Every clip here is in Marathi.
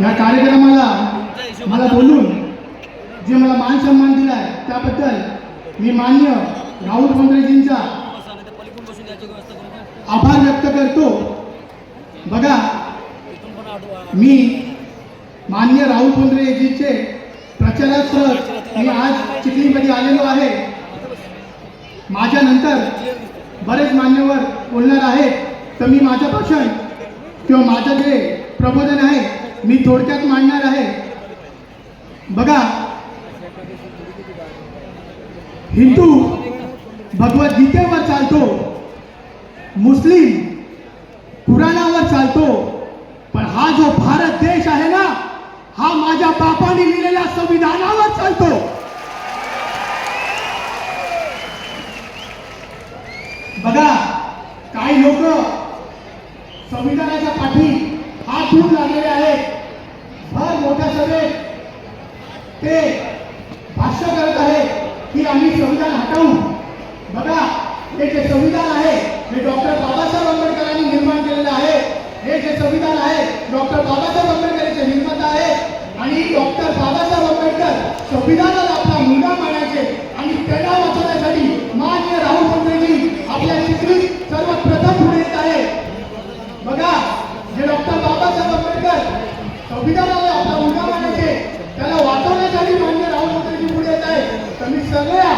या कार्यक्रमाला मला बोलून जे मला मान सन्मान दिलाय त्याबद्दल मी मान्य राहुल बोंद्रेजींचा आभार व्यक्त करतो. बघा मी मान्य राहुल बोंद्रेजीचे प्रचारासह मी आज चिखलीमध्ये आलेलो आहे. माझ्यानंतर बरेच मान्यवर बोलणार आहेत. तर मी माझं भाषण किंवा माझं जे प्रबोधन आहे मी थोडक्यात मांडणार आहे. बघा. हिंदू भगवद्गीतेवर चालतो. मुस्लिम कुराणावर चालतो. पण हा जो भारत देश आहे ना हा माझ्या बापाने लिहिलेल्या संविधानावर चालतो. बघा काही लोक संविधानाच्या पाठी आज धुवून लागलेले आहेत. भर मोठ्या सभेत ते भाष्य करत आहे की आम्ही संविधान हटवू. बघा हे जे संविधान आहे हे डॉक्टर बाबासाहेब आंबेडकरांनी निर्माण केलेलं आहे. हे जे संविधान आहे डॉक्टर बाबासाहेब आंबेडकर निर्माता आहे. आणि डॉक्टर बाबासाहेब आंबेडकर संविधानाला आपला मुलगा मानायचे आणि त्यांना वाचवण्यासाठी मान्य राहुल गांधीजी आपल्या चित्रीत सर्वप्रथम पुढे येत आहे बघा जे डॉक्टर बाबासाहेब आंबेडकर संविधानाला आपला मुलगा मानायचे त्याला वाचवण्यासाठी मान्य राहुल गांधीजी पुढे येत आहे तर मी सगळ्या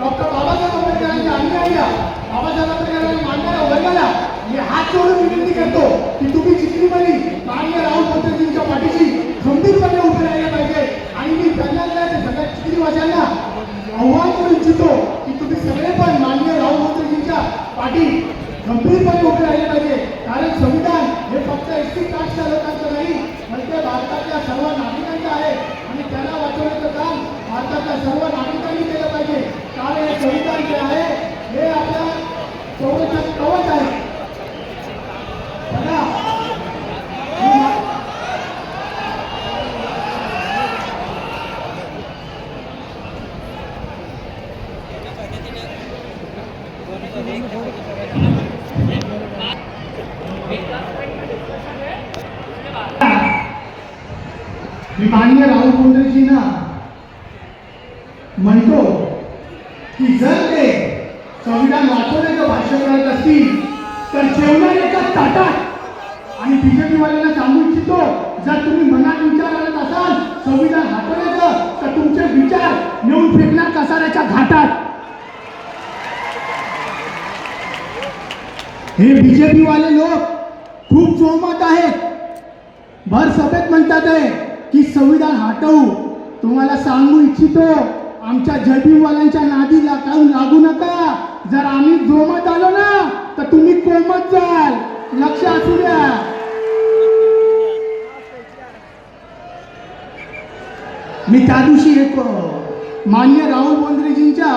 डॉक्टर बाबासाहेब आंबेडकरांनी अनुयायीला बाबासाहेब आंबेडकरांनी मानणाऱ्या वर्गाला मी हात जोडून विनंती करतो की तुम्ही चिखलीमध्ये मान्य राहुल गांधीजींच्या पाठीशी गंभीरपणे उभे राहिले पाहिजे आणि मी त्यांना सगळ्या चिखलीवाशांना आव्हान करू इच्छितो की तुम्ही सगळे पण मान्य राहुल गांधीजींच्या पाठी गंभीरपणे उभे राहिले पाहिजे. कारण संविधान हे फक्त एसटी कास्टच्या लोकांचं नाही ते भारतातल्या सर्व नागरिकांचं आहे. आणि त्याला वाचवण्याचं काम भारतातल्या सर्व नागरिकांनी केलं पाहिजे कारण हे संविधान जे आहे हे आपल्या संरक्षण कवच आहे बघा मी मा- मी मान्य राहुल बोंद्रेजींना म्हणतो की जर ते संविधान वाचवण्याचं भाषण करत असतील तर जेवणार एका ताटात आणि बीजेपीवाल्यांना सांगू इच्छितो जर तुम्ही मनात विचार करत असाल संविधान हटवण्याचं तर तुमचे विचार नेऊन फेकणार कसाऱ्याच्या घाटात. हे बीजेपी वाले लोक खूप जोमात आहेत. भर सभेत म्हणतात आहे की संविधान हटवू. तुम्हाला सांगू इच्छितो आमच्या जयभीमवाल्यांच्या नादी लागू लागू नका. जर आम्ही जोमत आलो ना तर तुम्ही कोमत जाल. लक्ष असू द्या. मी त्या दिवशी एक मान्य राहुल बोंद्रेजींच्या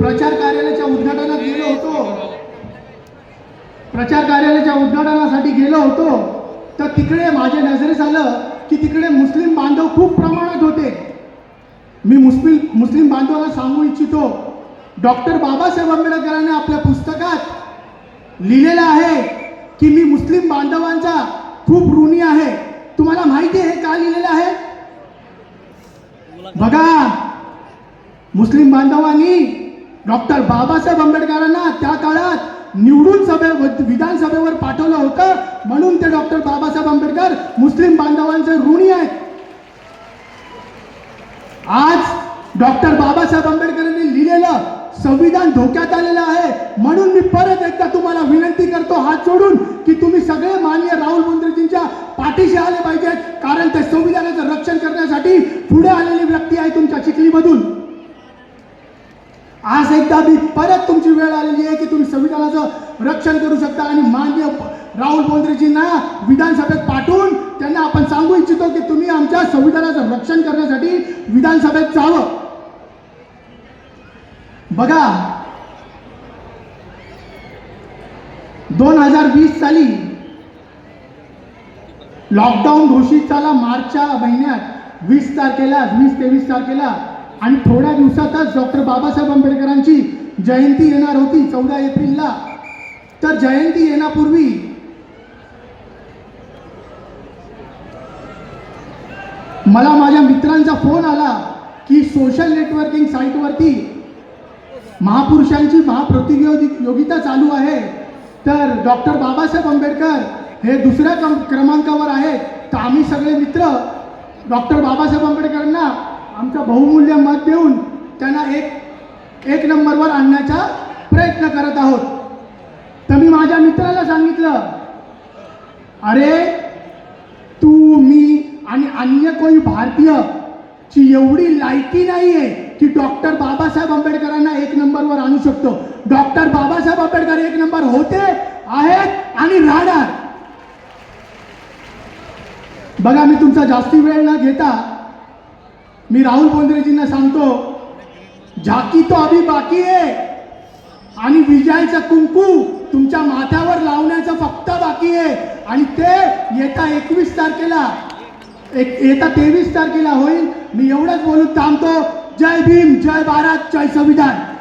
प्रचार कार्यालयाच्या उद्घाटनात गेलो होतो. प्रचार कार्यालयाच्या उद्घाटनासाठी गेलो होतो. तर तिकडे माझ्या नजरेस आलं की तिकडे मुस्लिम बांधव खूप प्रमाणात होते. मी मुस्लिम मुस्लिम बांधवांना सांगू इच्छितो डॉक्टर बाबासाहेब आंबेडकरांनी आपल्या पुस्तकात लिहिलेलं आहे की मी मुस्लिम बांधवांचा खूप ऋणी आहे. तुम्हाला माहिती आहे हे का लिहिलेलं आहे? बघा मुस्लिम बांधवांनी डॉक्टर बाबासाहेब आंबेडकरांना त्या काळात निवडून सभे विधानसभेवर पाठवलं होतं. म्हणून ते डॉक्टर बाबासाहेब आंबेडकर मुस्लिम बांधवांचे ऋणी आहेत. आज डॉक्टर बाबासाहेब आंबेडकरांनी लिहिलेलं संविधान धोक्यात आलेलं आहे. म्हणून मी परत एकदा तुम्हाला विनंती करतो हात सोडून की तुम्ही सगळे मान्य राहुल मंत्रीजींच्या पाठीशी आले पाहिजेत. कारण ते संविधानाचं रक्षण करण्यासाठी पुढे आलेली व्यक्ती आहे तुमच्या चिखलीमधून. आज एकदा मी परत तुमची वेळ आलेली आहे की तुम्ही रक्षण करू शकता. आणि माननीय राहुल बोंद्रेजींना विधानसभेत पाठवून त्यांना आपण सांगू इच्छितो की तुम्ही आमच्या संविधानाचं रक्षण करण्यासाठी विधानसभेत जावं. बघा दोन हजार वीस साली लॉकडाऊन घोषित झाला मार्चच्या महिन्यात वीस तारखेला वीस तेवीस तारखेला आणि थोड्या दिवसातच डॉक्टर बाबासाहेब आंबेडकरांची जयंती येणार होती चौदा एप्रिलला. तर जयंती येण्यापूर्वी मला माझ्या मित्रांचा फोन आला की सोशल नेटवर्किंग साईटवरती महापुरुषांची महाप्रतियोगिता चालू आहे. तर डॉक्टर बाबासाहेब आंबेडकर हे दुसऱ्या क्रम क्रमांकावर आहेत. तर आम्ही सगळे मित्र डॉक्टर बाबासाहेब आंबेडकरांना आमचं बहुमूल्य मत देऊन त्यांना एक एक नंबरवर आणण्याचा प्रयत्न करत आहोत. तर मी माझ्या मित्राला सांगितलं अरे तू मी आणि अन्य कोणी भारतीय ची एवढी लायकी नाही आहे की डॉक्टर बाबासाहेब आंबेडकरांना एक नंबरवर आणू शकतो. डॉक्टर बाबासाहेब आंबेडकर एक नंबर होते आहेत आणि राहणार. बघा मी तुमचा जास्ती वेळ न घेता मी राहुल बोंद्रेजींना सांगतो झाकी तो अभी बाकी आहे आणि विजयाचं कुंकू तुमच्या माथ्यावर लावण्याचं फक्त बाकी आहे आणि ते येत्या एकवीस तारखेला एक येत्या तेवीस तारखेला होईल. मी एवढंच बोलून थांबतो. जय भीम जय भारत जय संविधान.